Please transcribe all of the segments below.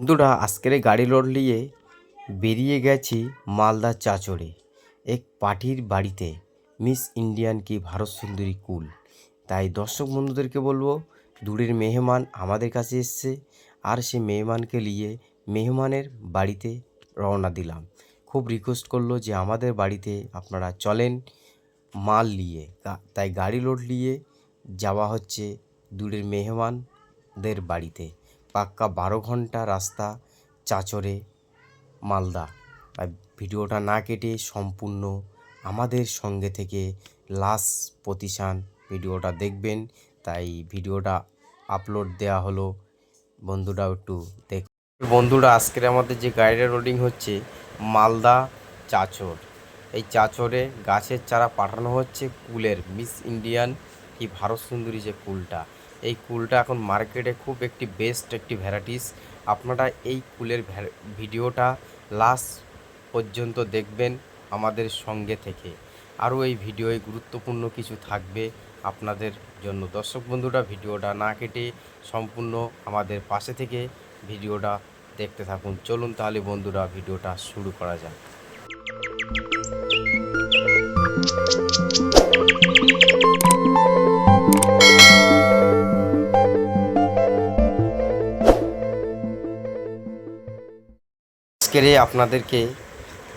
বন্ধুরা, আজকের গাড়ি লোড নিয়ে বেরিয়ে গেছি মালদা চাচড়ে, এক পার্টির বাড়িতে। মিস ইন্ডিয়ান কি ভারত সুন্দরী কুল? তাই দর্শক বন্ধুদেরকে বলব, দূরের মেহমান আমাদের কাছে এসছে, আর সে মেহমানকে নিয়ে মেহমানের বাড়িতে রওনা দিলাম। খুব রিকোয়েস্ট করল যে আমাদের বাড়িতে আপনারা চলেন মাল নিয়ে। তাই গাড়ি লোড নিয়ে যাওয়া হচ্ছে দূরের মেহমানদের বাড়িতে। পাক্কা বারো ঘণ্টা রাস্তা চাচরে মালদা। আর ভিডিওটা না কেটে সম্পূর্ণ আমাদের সঙ্গে থেকে লাস্ট প্রতিষ্ঠান ভিডিওটা দেখবেন। তাই ভিডিওটা আপলোড দেওয়া হলো। বন্ধুরাও একটু দেখ বন্ধুরা, আজকের আমাদের যে গাড়িটা রোডিং হচ্ছে মালদা চাচর। এই চাচরে গাছের চারা পাঠানো হচ্ছে কুলের। মিস ইন্ডিয়ান কি ভারত সুন্দরী যে কুলটা। এই কুলটা এখন মার্কেটে খুব একটি বেস্ট একটি ভ্যারাইটিস আপনারা এই কুলের ভিডিওটা লাস্ট পর্যন্ত দেখবেন আমাদের সঙ্গে থেকে। আরও এই ভিডিওয় গুরুত্বপূর্ণ কিছু থাকবে আপনাদের জন্য। দর্শক বন্ধুরা, ভিডিওটা না কেটে সম্পূর্ণ আমাদের পাশে থেকে ভিডিওটা দেখতে থাকুন। চলুন তাহলে বন্ধুরা, ভিডিওটা শুরু করা যাক। আজকের এই আপনাদেরকে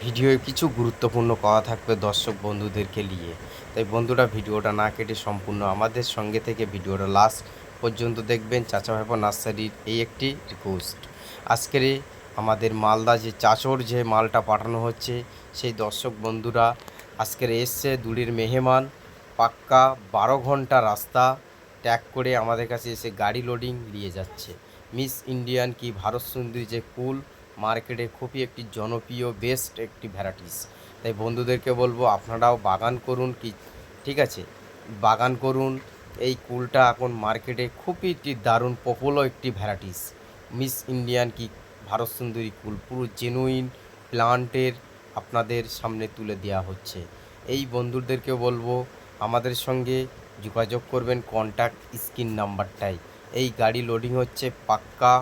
ভিডিওয়ে কিছু গুরুত্বপূর্ণ কথা থাকবে দর্শক বন্ধুদেরকে নিয়ে। তাই বন্ধুরা, ভিডিওটা না কেটে সম্পূর্ণ আমাদের সঙ্গে থেকে ভিডিওটা লাস্ট পর্যন্ত দেখবেন। চাচা ভাইপো নার্সারির এই একটি রিকোয়েস্ট আজকের আমাদের মালদা যে চাচর যে মালটা পাঠানো হচ্ছে, সেই দর্শক বন্ধুরা, আজকের এসছে দূরের মেহমান, পাক্কা বারো ঘণ্টা রাস্তা ট্যাগ করে আমাদের কাছে এসে গাড়ি লোডিং নিয়ে যাচ্ছে। মিস ইন্ডিয়ান কি ভারত সুন্দরী যে কুল মার্কেটে খুবই একটি জনপ্রিয় বেস্ট একটি ভ্যারাইটিস তাই বন্ধুদেরকে বলব, আপনারাও বাগান করুন কি, ঠিক আছে? বাগান করুন, এই কুলটা এখন মার্কেটে খুবই একটি দারুণ পপুলার একটি ভ্যারাইটিস মিস ইন্ডিয়ান কি, ভারত সুন্দরী কুল, পুরো জেনুইন প্লান্টের আপনাদের সামনে তুলে দেওয়া হচ্ছে। এই বন্ধুদেরকে বলব, আমাদের সঙ্গে যোগাযোগ করবেন কন্ট্যাক্ট স্ক্রিন নাম্বারটাই এই গাড়ি লোডিং হচ্ছে পাক্কা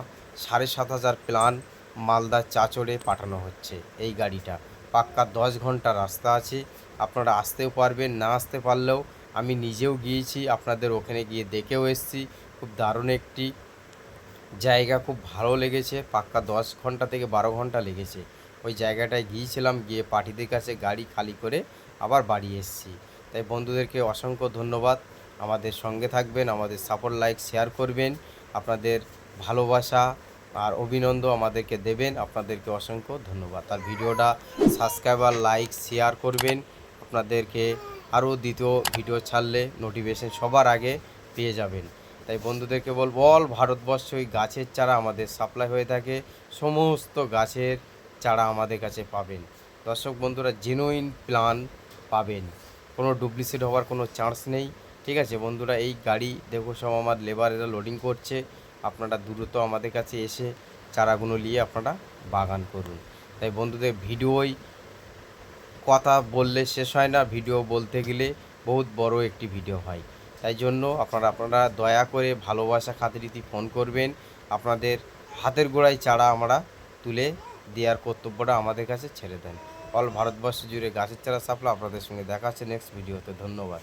সাড়ে সাত হাজার প্লান মালদা চাচড়ে পাঠানো হচ্ছে এই গাড়িটা। পাক্কা দশ ঘণ্টা রাস্তা আছে, আপনারা আসতেও পারবেন, না আসতে পারলেও আমি নিজেও গিয়েছি, আপনাদের ওখানে গিয়ে দেখেও এসেছি, খুব দারুণ একটি জায়গা, খুব ভালো লেগেছে, পাক্কা দশ ঘণ্টা থেকে বারো ঘণ্টা লেগেছে। ওই জায়গাটায় গিয়েছিলাম, গিয়ে পার্টিদের কাছে গাড়ি খালি করে আবার বাড়ি এসেছি। তাই বন্ধুদেরকে অসংখ্য ধন্যবাদ, আমাদের সঙ্গে থাকবেন, আমাদের সাপোর্ট লাইক শেয়ার করবেন, আপনাদের ভালোবাসা আর অভিনন্দন আমাদেরকে দেবেন, আপনাদেরকে অসংখ্য ধন্যবাদ। আর ভিডিওটা সাবস্ক্রাইবার লাইক শেয়ার করবেন। আপনাদেরকে আরও দ্বিতীয় ভিডিও ছাড়লে নোটিফিকেশন সবার আগে পেয়ে যাবেন। তাই বন্ধুদেরকে বলব অল ভারতবর্ষ ওই গাছের চারা আমাদের সাপ্লাই হয়ে থাকে। সমস্ত গাছের চারা আমাদের কাছে পাবেন। দর্শক বন্ধুরা জেনুইন প্লান পাবেন। কোনো ডুপ্লিসিট হওয়ার কোনো চান্স নেই। ঠিক আছে বন্ধুরা, এই গাড়ি দেখো সব আমার লেবারেরা লোডিং করছে। আপনারা দ্রুত আমাদের কাছে এসে চারাগুলো নিয়ে আপনারা বাগান করুন। তাই বন্ধুদের ভিডিওই কথা বললে শেষ হয় না, ভিডিও বলতে গেলে বহুত বড় একটি ভিডিও হয়। তাই জন্য আপনারা আপনারা দয়া করে ভালোবাসা খাতিরিতি ফোন করবেন। আপনাদের হাতের গোড়ায় চারা আমরা তুলে দেওয়ার কর্তব্যটা আমাদের কাছে ছেড়ে দেন। অল ভারতবর্ষ জুড়ে গাছের চারা সাপ্লাই। আপনাদের সঙ্গে দেখা হচ্ছে নেক্সট ভিডিওতে ধন্যবাদ।